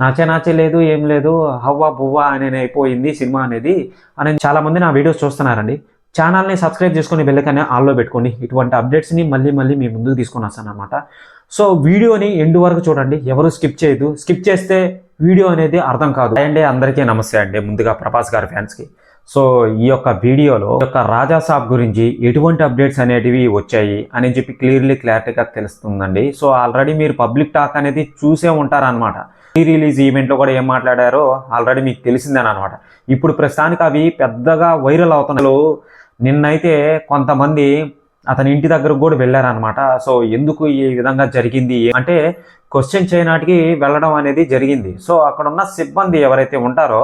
నాచే నాచే లేదు ఏం లేదు హవ్వా బువ్వా అని అయిపోయింది సినిమా అనేది. అని చాలామంది నా వీడియోస్ చూస్తున్నారండి. ఛానల్ని సబ్స్క్రైబ్ చేసుకొని వెళ్ళకనే ఆల్లో పెట్టుకోండి. ఇటువంటి అప్డేట్స్ని మళ్ళీ మళ్ళీ మీ ముందుకు తీసుకొని వస్తాను అనమాట సో వీడియోని ఎండ్ వరకు చూడండి. ఎవరు స్కిప్ చేయదు స్కిప్ చేస్తే వీడియో అనేది అర్థం కాదు. అండి అందరికీ నమస్తే అండి. ముందుగా ప్రభాస్ గారి ఫ్యాన్స్కి సో ఈ యొక్క వీడియోలో ఈ యొక్క రాజా సాబ్ గురించి ఎటువంటి అప్డేట్స్ అనేటివి వచ్చాయి అని చెప్పి క్లియర్లీ క్లారిటీగా తెలుస్తుందండి. సో ఆల్రెడీ మీరు పబ్లిక్ టాక్ అనేది చూసే ఉంటారనమాట ఈ రిలీజ్ ఈవెంట్లో కూడా ఏం మాట్లాడారో ఆల్రెడీ మీకు తెలిసిందని అనమాట ఇప్పుడు ప్రస్తుతానికి అవి పెద్దగా వైరల్ అవుతున్నాయి. నిన్నైతే కొంతమంది అతని ఇంటి దగ్గరకు కూడా వెళ్ళారనమాట. సో ఎందుకు ఈ విధంగా జరిగింది? అంటే క్వశ్చన్ చేయనాటికి వెళ్ళడం అనేది జరిగింది. సో అక్కడ ఉన్న సిబ్బంది ఎవరైతే ఉంటారో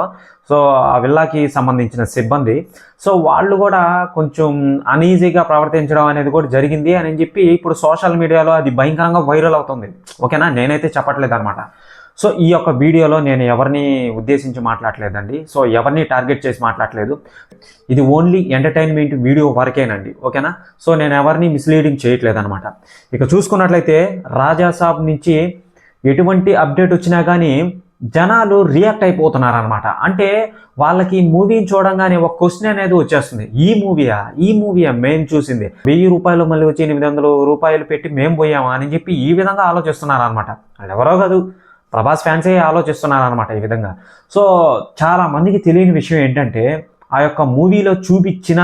సో ఆ విల్లాకి సంబంధించిన సిబ్బంది సో వాళ్ళు కూడా కొంచెం అనీజీగా ప్రవర్తించడం అనేది కూడా జరిగింది అని చెప్పి ఇప్పుడు సోషల్ మీడియాలో అది భయంకరంగా వైరల్ అవుతుంది. ఓకేనా? నేనైతే చెప్పట్లేదు అనమాట సో ఈ యొక్క వీడియోలో నేను ఎవరిని ఉద్దేశించి మాట్లాడలేదండి. సో ఎవరిని టార్గెట్ చేసి మాట్లాడలేదు. ఇది ఓన్లీ ఎంటర్టైన్మెంట్ వీడియో వరకేనండి. ఓకేనా? సో నేను ఎవరిని మిస్లీడింగ్ చేయట్లేదు అనమాట ఇక చూసుకున్నట్లయితే రాజా సాబ్ నుంచి ఎటువంటి అప్డేట్ వచ్చినా కానీ జనాలు రియాక్ట్ అయిపోతున్నారు అనమాట అంటే వాళ్ళకి మూవీని చూడంగానే ఒక క్వశ్చన్ అనేది వచ్చేస్తుంది. ఈ మూవీయా? ఈ మూవీయా? మేము చూసింది. వెయ్యి రూపాయలు మళ్ళీ వచ్చి ఎనిమిది వందల రూపాయలు పెట్టి మేము పోయామా అని చెప్పి ఈ విధంగా ఆలోచిస్తున్నారనమాట వాళ్ళు ఎవరో కాదు. ప్రభాస్ ఫ్యాన్సే ఆలోచిస్తున్నారు అనమాట ఈ విధంగా. సో చాలా మందికి తెలియని విషయం ఏంటంటే ఆ యొక్క మూవీలో చూపించిన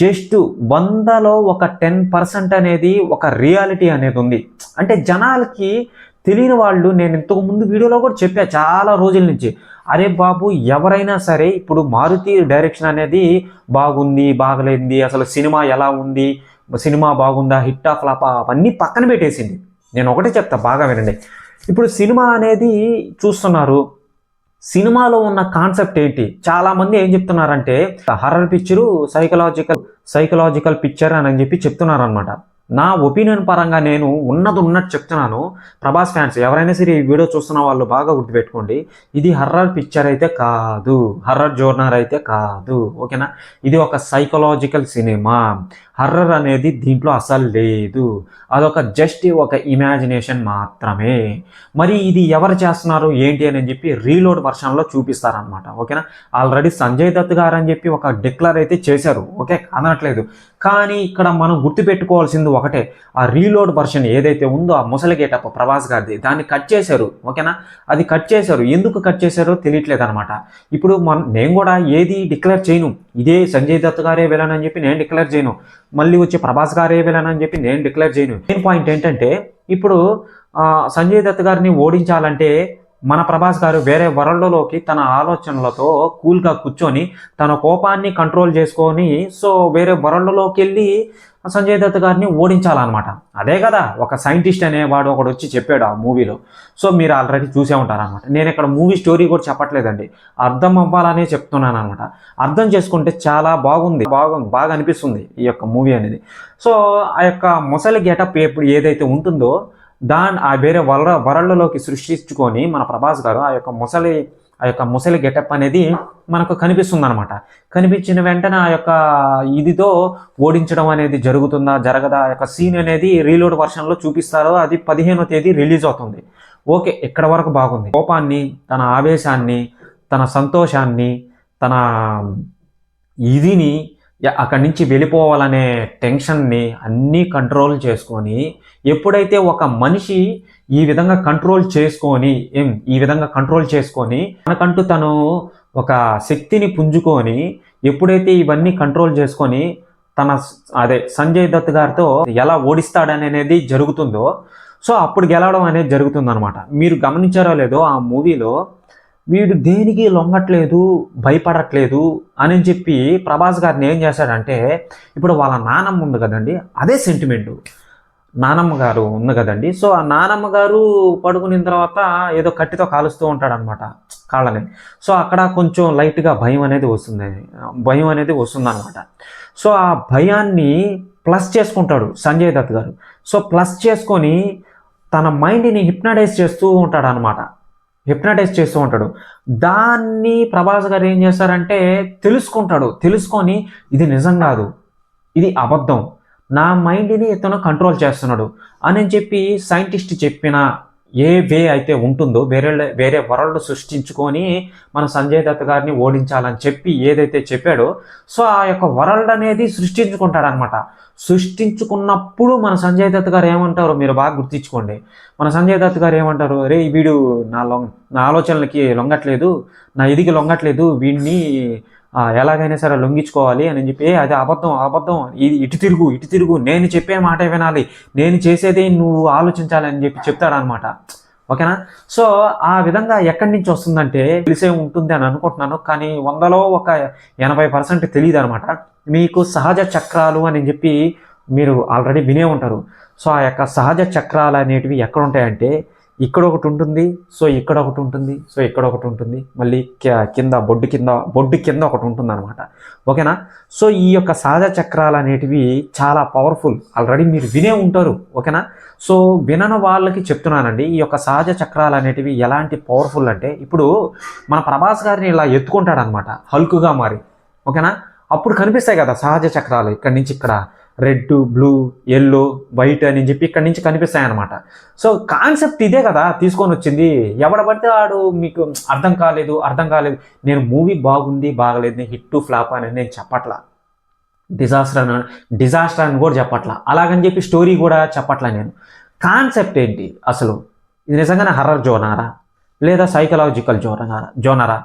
జస్ట్ వందలో ఒక టెన్ పర్సెంట్ అనేది ఒక రియాలిటీ అనేది ఉంది. అంటే జనాలకి తెలియని వాళ్ళు నేను ఇంతకు ముందు వీడియోలో కూడా చెప్పా చాలా రోజుల నుంచి. అరే బాబు ఎవరైనా సరే ఇప్పుడు మారుతి డైరెక్షన్ అనేది బాగుంది బాగలేంది అసలు సినిమా ఎలా ఉంది సినిమా బాగుందా హిట్ ఆఫ్ లాపా అవన్నీ పక్కన పెట్టేసింది. నేను ఒకటే చెప్తా బాగా వినండి. ఇప్పుడు సినిమా అనేది చూస్తున్నారు. సినిమాలో ఉన్న కాన్సెప్ట్ ఏంటి? చాలా మంది ఏం చెప్తున్నారంటే horror picture psychological psychological picture అని చెప్పి చెప్తున్నారు అనమాట నా ఒపీనియన్ పరంగా నేను ఉన్నది ఉన్నట్టు చెప్తున్నాను. ప్రభాస్ ఫ్యాన్స్ ఎవరైనా సరే ఈ వీడియో చూస్తున్న వాళ్ళు బాగా గుర్తుపెట్టుకోండి. ఇది హర్రర్ పిక్చర్ అయితే కాదు. హర్రర్ జోర్నర్ అయితే కాదు. ఓకేనా? ఇది ఒక సైకలాజికల్ సినిమా హర్రర్ అనేది దీంట్లో అసలు లేదు. అదొక జస్ట్ ఒక ఇమాజినేషన్ మాత్రమే. మరి ఇది ఎవరు చేస్తున్నారు ఏంటి అని చెప్పి రీలోడ్ వర్షన్లో చూపిస్తారనమాట ఓకేనా? ఆల్రెడీ సంజయ్ దత్ గారు అని చెప్పి ఒక డిక్లర్ అయితే చేశారు. ఓకే? అనట్లేదు కానీ ఇక్కడ మనం గుర్తుపెట్టుకోవాల్సింది ఒకటే. ఆ రీలోడ్ వర్షన్ ఏదైతే ఉందో ఆ ముసలిగేటప్ప ప్రభాస్ గారిది దాన్ని కట్ చేశారు. ఓకేనా? అది కట్ చేశారు. ఎందుకు కట్ చేశారో తెలియట్లేదు అనమాట ఇప్పుడు మన నేను కూడా ఏది డిక్లేర్ చేయను. ఇదే సంజయ్ దత్ గారే వెళ్ళానని చెప్పి నేను డిక్లేర్ చేయను. మళ్ళీ వచ్చి ప్రభాస్ గారే వెళ్ళాను అని చెప్పి నేను డిక్లేర్ చేయను. మెయిన్ పాయింట్ ఏంటంటే ఇప్పుడు సంజయ్ దత్ గారిని ఓడించాలంటే మన ప్రభాస్ గారు వేరే వరల్డ్లోకి తన ఆలోచనలతో కూల్గా కూర్చొని తన కోపాన్ని కంట్రోల్ చేసుకొని సో వేరే వరల్డ్లోకి వెళ్ళి సంజయ్ దత్ గారిని ఓడించాలన్నమాట. అదే కదా ఒక సైంటిస్ట్ అనేవాడు ఒకడు వచ్చి చెప్పాడు ఆ మూవీలో. సో మీరు ఆల్రెడీ చూసే ఉంటారనమాట నేను ఇక్కడ మూవీ స్టోరీ కూడా చెప్పట్లేదండి. అర్థం అవ్వాలనే చెప్తున్నాను అనమాట అర్థం చేసుకుంటే చాలా బాగుంది. బాగా బాగా అనిపిస్తుంది ఈ యొక్క మూవీ అనేది. సో ఆ యొక్క ముసలి గెటప్ ఎప్పుడు ఏదైతే ఉంటుందో దాని ఆ వేరే వర వరళ్ళలోకి సృష్టించుకొని మన ప్రభాస్ గారు ఆ యొక్క ముసలి ఆ యొక్క ముసలి గెటప్ అనేది మనకు కనిపిస్తుంది అనమాట కనిపించిన వెంటనే ఆ యొక్క ఇదితో ఓడించడం అనేది జరుగుతుందా జరగదా ఆ యొక్క సీన్ అనేది రీలోడ్ వర్షన్లో చూపిస్తారో అది పదిహేనో తేదీ రిలీజ్ అవుతుంది. ఓకే ఇక్కడ వరకు బాగుంది? కోపాన్ని తన ఆవేశాన్ని తన సంతోషాన్ని తన ఇదిని అక్కడి నుంచి వెళ్ళిపోవాలనే టెన్షన్ని అన్నీ కంట్రోల్ చేసుకొని ఎప్పుడైతే ఒక మనిషి ఈ విధంగా కంట్రోల్ చేసుకొని ఏం ఈ విధంగా కంట్రోల్ చేసుకొని తనకంటూ తను ఒక శక్తిని పుంజుకొని ఎప్పుడైతే ఇవన్నీ కంట్రోల్ చేసుకొని తన అదే సంజయ్ దత్ గారితో ఎలా ఓడిస్తాడనేది అనేది జరుగుతుందో సో అప్పుడు గెలవడం అనేది జరుగుతుందనమాట మీరు గమనించారో లేదో ఆ మూవీలో వీడు దేనికి లొంగట్లేదు భయపడట్లేదు అని చెప్పి ప్రభాస్ గారిని ఏం చేశాడంటే ఇప్పుడు వాళ్ళ నానమ్మ ఉంది కదండి అదే సెంటిమెంటు నానమ్మ గారు ఉంది కదండి. సో ఆ నానమ్మ గారు పడుకున్న తర్వాత ఏదో కట్టితో కాలుస్తూ ఉంటాడనమాట కాళ్ళని. సో అక్కడ కొంచెం లైట్గా భయం అనేది వస్తుంది. భయం అనేది వస్తుందన్నమాట. సో ఆ భయాన్ని ప్లస్ చేసుకుంటాడు సంజయ్ దత్ గారు. సో ప్లస్ చేసుకొని తన మైండ్ని హిప్నటైజ్ చేస్తూ ఉంటాడనమాట హిప్నటైజ్ చేస్తూ ఉంటాడు. దాన్ని ప్రభాస్ గారు ఏం చేస్తారంటే తెలుసుకుంటాడు. తెలుసుకొని ఇది నిజం కాదు. ఇది అబద్ధం. నా మైండ్ని ఇతను కంట్రోల్ చేస్తున్నాడు. అని చెప్పి సైంటిస్ట్ చెప్పిన ఏ వే అయితే ఉంటుందో వేరే వేరే వరల్డ్ సృష్టించుకొని మన సంజయ్ దత్ గారిని ఓడించాలని చెప్పి ఏదైతే చెప్పాడో సో ఆ యొక్క వరల్డ్ అనేది సృష్టించుకుంటాడనమాట. సృష్టించుకున్నప్పుడు మన సంజయ్ దత్ గారు ఏమంటారో మీరు బాగా గుర్తించుకోండి. మన సంజయ్ దత్ గారు ఏమంటారు రే వీడు నా లొంగ్ నా ఆలోచనలకి లొంగట్లేదు నా ఇదికి లొంగట్లేదు వీడిని ఎలాగైనా సరే లొంగించుకోవాలి అని చెప్పి "ఏ, అది అబద్ధం అబద్ధం. ఇది ఇటు తిరుగు ఇటు తిరుగు. నేను చెప్పే మాట వినాలి. నేను చేసేదే నువ్వు ఆలోచించాలి అని చెప్పి చెప్తాడనమాట. ఓకేనా? సో ఆ విధంగా ఎక్కడి నుంచి వస్తుందంటే తెలిసే ఉంటుంది అని అనుకుంటున్నాను. కానీ వందలో ఒక ఎనభై పర్సెంట్ తెలియదు అనమాట మీకు సహజ చక్రాలు అని చెప్పి మీరు ఆల్రెడీ వినే ఉంటారు. సో ఆ యొక్క సహజ చక్రాలు అనేటివి ఎక్కడ ఉంటాయంటే ఇక్కడ ఒకటి ఉంటుంది సో ఇక్కడ ఒకటి ఉంటుంది సో ఇక్కడ ఒకటి ఉంటుంది మళ్ళీ కింద బొడ్డు కింద బొడ్డు కింద ఒకటి ఉంటుంది అనమాట ఓకేనా? సో ఈ యొక్క సహజ చక్రాలు అనేటివి చాలా పవర్ఫుల్ ఆల్రెడీ మీరు వినే ఉంటారు ఓకేనా? సో వినని వాళ్ళకి చెప్తున్నానండి ఈ యొక్క సహజ చక్రాలు అనేటివి ఎలాంటి పవర్ఫుల్ అంటే ఇప్పుడు మన ప్రభాస్ గారిని ఇలా ఎత్తుకుంటాడనమాట హల్కుగా మారి ఓకేనా? అప్పుడు కనిపిస్తాయి కదా సహజ చక్రాలు. ఇక్కడ నుంచి ఇక్కడ రెడ్ బ్లూ ఎల్లో వైట్ అని చెప్పి ఇక్కడ నుంచి కనిపిస్తాయి అనమాట సో కాన్సెప్ట్ ఇదే కదా తీసుకొని వచ్చింది. ఎవడ పడితే వాడు మీకు అర్థం కాలేదు అర్థం కాలేదు. నేను మూవీ బాగుంది బాగలేదు నేను హిట్ ఫ్లాప్ అని నేను చెప్పట్లా. డిజాస్టర్ అని డిజాస్టర్ అని కూడా చెప్పట్లా. అలాగని చెప్పి స్టోరీ కూడా చెప్పట్లా నేను. కాన్సెప్ట్ ఏంటి అసలు? ఇది నిజంగానే హర్రర్ జోనారా? లేదా సైకలాజికల్ జోనరా? జోనరా?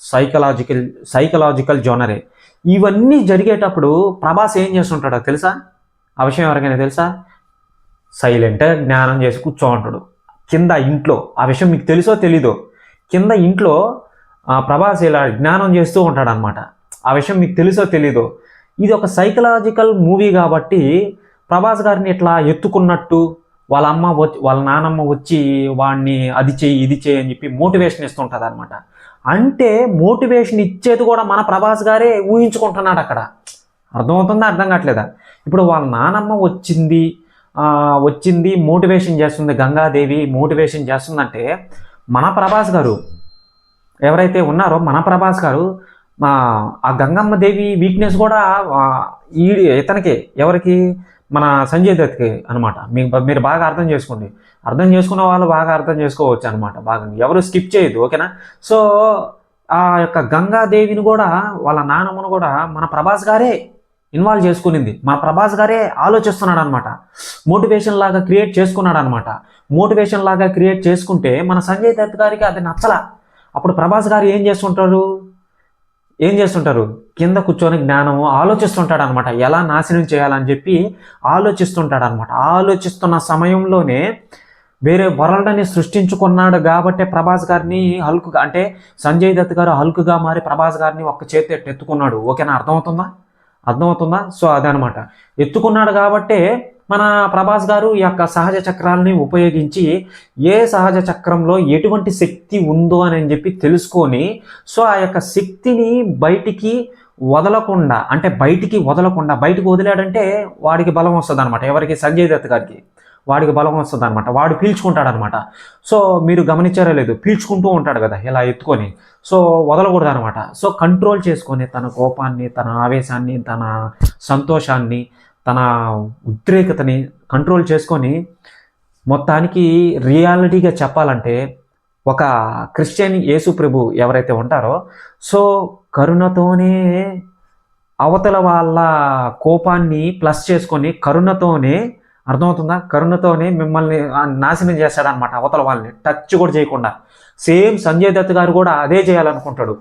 సైకలాజికల్ సైకలాజికల్ జోనరే ఇవన్నీ జరిగేటప్పుడు ప్రభాస్ ఏం చేస్తుంటాడో తెలుసా? ఆ విషయం ఎవరికైనా తెలుసా? సైలెంట్గా జ్ఞానం చేసి కూర్చో ఉంటాడు కింద ఇంట్లో ఆ విషయం మీకు తెలుసో తెలీదో? కింద ఇంట్లో ప్రభాస్ ఇలా జ్ఞానం చేస్తూ ఉంటాడు అనమాట ఆ విషయం మీకు తెలుసో తెలీదో? ఇది ఒక సైకలాజికల్ మూవీ కాబట్టి ప్రభాస్ గారిని ఇట్లా ఎత్తుకున్నట్టు వాళ్ళ అమ్మ వచ్చి వాళ్ళ నానమ్మ వచ్చి వాడిని అది చేయి ఇది చేయి అని చెప్పి మోటివేషన్ ఇస్తుంటుంది అనమాట అంటే మోటివేషన్ ఇచ్చేది కూడా మన ప్రభాస్ గారే ఊహించుకుంటున్నాడు అక్కడ. అర్థమవుతుందా అర్థం కావట్లేదా? ఇప్పుడు వాళ్ళ నానమ్మ వచ్చింది వచ్చింది మోటివేషన్ చేస్తుంది గంగాదేవి మోటివేషన్ చేస్తుందంటే మన ప్రభాస్ గారు ఎవరైతే ఉన్నారో మన ప్రభాస్ గారు ఆ, ఆ గంగమ్మ దేవి వీక్నెస్ కూడా ఈ ఇతనికి ఎవరికి? మన సంజయ్ దత్కి అనమాట మీకు మీరు బాగా అర్థం చేసుకోండి. అర్థం చేసుకున్న వాళ్ళు బాగా అర్థం చేసుకోవచ్చు అనమాట బాగా ఎవరు స్కిప్ చేయదు ఓకేనా? సో ఆ యొక్క గంగాదేవిని కూడా వాళ్ళ నానమ్మను కూడా మన ప్రభాస్ గారే ఇన్వాల్వ్ చేసుకునింది. మన ప్రభాస్ గారే ఆలోచిస్తున్నాడు అనమాట మోటివేషన్ లాగా క్రియేట్ చేసుకున్నాడు అనమాట మోటివేషన్ లాగా క్రియేట్ చేసుకుంటే మన సంజయ్ దత్ గారికి అది నచ్చలా. అప్పుడు ప్రభాస్ గారు ఏం చేస్తుంటారు? ఏం చేస్తుంటారు? కింద కూర్చొని జ్ఞానము ఆలోచిస్తుంటాడు అనమాట ఎలా నాశనం చేయాలని చెప్పి ఆలోచిస్తుంటాడు అనమాట ఆలోచిస్తున్న సమయంలోనే వేరే వరల్డ్ని సృష్టించుకున్నాడు కాబట్టే ప్రభాస్ గారిని హల్కుగా అంటే సంజయ్ దత్ గారు హల్కుగా మారి ప్రభాస్ గారిని ఒక్క చేతి ఎత్తుకున్నాడు. ఓకేనా? అర్థమవుతుందా? అర్థమవుతుందా? సో అదనమాట. ఎత్తుకున్నాడు కాబట్టే మన ప్రభాస్ గారు ఈ యొక్క సహజ చక్రాలని ఉపయోగించి ఏ సహజ చక్రంలో ఎటువంటి శక్తి ఉందో అని చెప్పి తెలుసుకొని సో ఆ యొక్క శక్తిని బయటికి వదలకుండా అంటే బయటికి వదలకుండా బయటికి వదిలాడంటే వాడికి బలం వస్తుంది అనమాట ఎవరికి? సంజయ్ దత్ గారికి. వాడికి బలం వస్తుంది అనమాట వాడు పీల్చుకుంటాడు అనమాట సో మీరు గమనించారో లేదు పీల్చుకుంటూ ఉంటాడు కదా ఇలా ఎత్తుకొని. సో వదలకూడదు అనమాట సో కంట్రోల్ చేసుకొని తన కోపాన్ని తన ఆవేశాన్ని తన సంతోషాన్ని తన ఉద్రేకతని కంట్రోల్ చేసుకొని మొత్తానికి రియాలిటీగా చెప్పాలంటే ఒక క్రిస్టియన్ యేసు ప్రభు ఎవరైతే ఉంటారో సో కరుణతోనే అవతల వాళ్ళ కోపాన్ని ప్లస్ చేసుకొని కరుణతోనే అర్థమవుతుందా? కరుణతోనే మిమ్మల్ని నాశనం చేస్తాడనమాట అవతల వాళ్ళని. టచ్ కూడా చేయకుండా. సేమ్ సంజయ్ దత్ గారు కూడా అదే చేయాలనుకుంటాడు.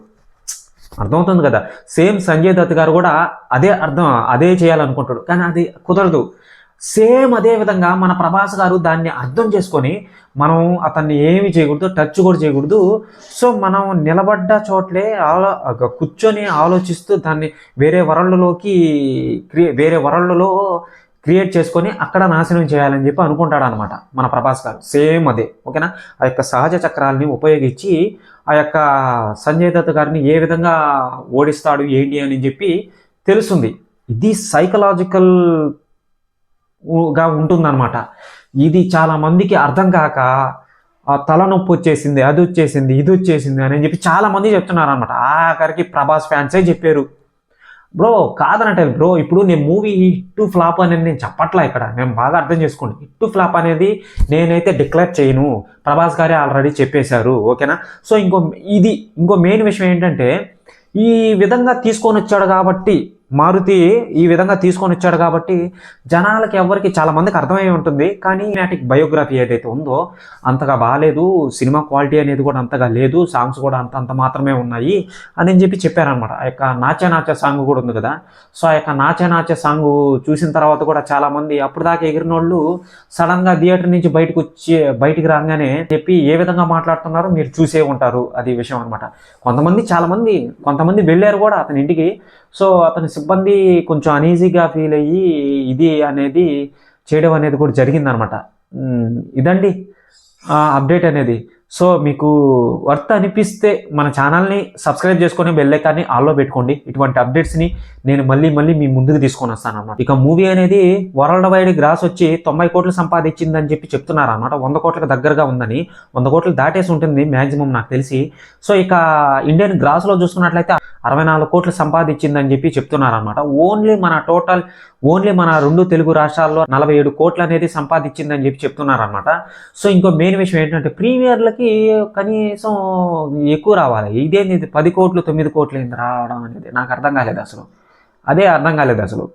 అర్థమవుతుంది కదా? సేమ్ సంజయ్ దత్ గారు కూడా అదే అర్థం అదే చేయాలనుకుంటాడు. కానీ అది కుదరదు. సేమ్ అదే విధంగా మన ప్రభాస్ గారు దాన్ని అర్థం చేసుకొని మనం అతన్ని ఏమి చేయకూడదు టచ్ కూడా చేయకూడదు. సో మనం నిలబడ్డ చోట్లే ఆలో కూర్చొని ఆలోచిస్తూ దాన్ని వేరే వరల్డ్లోకి క్రియే వేరే వరల్డ్లో క్రియేట్ చేసుకొని అక్కడ నాశనం చేయాలని చెప్పి అనుకుంటాడు అనమాట మన ప్రభాస్ గారు. సేమ్ అదే ఓకేనా? ఆ యొక్క సహజ చక్రాలని ఉపయోగించి ఆ యొక్క సంజయ్ దత్ గారిని ఏ విధంగా ఓడిస్తాడు ఏంటి అని చెప్పి తెలుస్తుంది. ఇది సైకలాజికల్ గా ఉంటుందన్నమాట. ఇది చాలామందికి అర్థం కాక ఆ తలనొప్పి వచ్చేసింది అది వచ్చేసింది ఇది వచ్చేసింది అని చెప్పి చాలామంది చెప్తున్నారు అనమాట ఆఖరికి ప్రభాస్ ఫ్యాన్సే చెప్పారు. బ్రో కాదనట బ్రో ఇప్పుడు నేను మూవీ ఇటు ఫ్లాప్ అనేది నేను చెప్పట్లా ఇక్కడ. నేను బాగా అర్థం చేసుకోండి. ఇటు ఫ్లాప్ అనేది నేనైతే డిక్లేర్ చేయను. ప్రభాస్ గారే ఆల్రెడీ చెప్పేశారు. ఓకేనా? సో ఇంకో ఇది ఇంకో మెయిన్ విషయం ఏంటంటే ఈ విధంగా తీసుకొని వచ్చాడు కాబట్టి మారుతి ఈ విధంగా తీసుకొని వచ్చాడు కాబట్టి జనాలకి ఎవరికి చాలా మందికి అర్థమై ఉంటుంది. కానీ నాటిక్ బయోగ్రఫీ ఏదైతే ఉందో అంతగా బాగాలేదు సినిమా క్వాలిటీ అనేది కూడా అంతగా లేదు. సాంగ్స్ కూడా అంత అంత మాత్రమే ఉన్నాయి అని చెప్పి చెప్పారనమాట ఆ యొక్క నాచే నాచే సాంగ్ కూడా ఉంది కదా. సో ఆ యొక్క నాచే నాచే సాంగ్ చూసిన తర్వాత కూడా చాలా మంది అప్పుడు దాకా ఎగిరిన వాళ్ళు థియేటర్ నుంచి బయటకు వచ్చి బయటికి రాగానే చెప్పి ఏ విధంగా మాట్లాడుతున్నారో మీరు చూసే ఉంటారు. అది విషయం అనమాట కొంతమంది చాలా మంది కొంతమంది వెళ్ళారు కూడా అతని ఇంటికి. సో అతని సిబ్బంది కొంచెం అనీజీగా ఫీల్ అయ్యి ఇది అనేది చేయడం అనేది కూడా జరిగిందనమాట ఇదండి. అప్డేట్ అనేది. సో మీకు వర్త్ అనిపిస్తే మన ఛానల్ని సబ్స్క్రైబ్ చేసుకొని బెల్లైకాన్ని ఆల్లో పెట్టుకోండి. ఇటువంటి అప్డేట్స్ని నేను మళ్ళీ మళ్ళీ మీ ముందుకు తీసుకొని వస్తాను అనమాట ఇక మూవీ అనేది వరల్డ్ వైడ్ గ్రాస్ వచ్చి తొంభై కోట్లు సంపాదించిందని చెప్పి చెప్తున్నారు అనమాట వంద కోట్లకు దగ్గరగా ఉందని వంద కోట్లు దాటేసి ఉంటుంది మ్యాక్సిమం నాకు తెలిసి. సో ఇక ఇండియన్ గ్రాస్లో చూసుకున్నట్లయితే అరవై నాలుగు కోట్లు సంపాదించిందని చెప్పి చెప్తున్నారు అనమాట ఓన్లీ మన టోటల్ ఓన్లీ మన రెండు తెలుగు రాష్ట్రాల్లో నలభై ఏడు కోట్లు అనేది సంపాదించిందని చెప్పి చెప్తున్నారు అనమాట సో ఇంకో మెయిన్ విషయం ఏంటంటే ప్రీమియర్లకి కనీసం ఎక్కువ రావాలి. ఇదేంది పది కోట్లు తొమ్మిది కోట్లు ఏంది రావడం అనేది నాకు అర్థం కాలేదు అసలు. అదే అర్థం కాలేదు అసలు.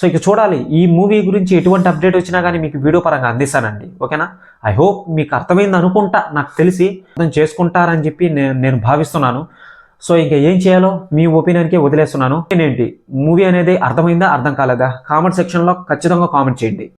సో ఇక చూడాలి ఈ మూవీ గురించి ఎటువంటి అప్డేట్ వచ్చినా కానీ మీకు వీడియో పరంగా అందిస్తానండి. ఓకేనా? ఐ హోప్ మీకు అర్థమైంది అనుకుంటా. నాకు తెలిసి అర్థం చేసుకుంటారని చెప్పి నేను నేను భావిస్తున్నాను. సో ఇంకా ఏం చేయాలో మీ ఒపీనియన్కే వదిలేస్తున్నాను. ఏంటి? మూవీ అనేది అర్థమైందా? అర్థం కాలేదా? కామెంట్ సెక్షన్లో ఖచ్చితంగా కామెంట్ చేయండి.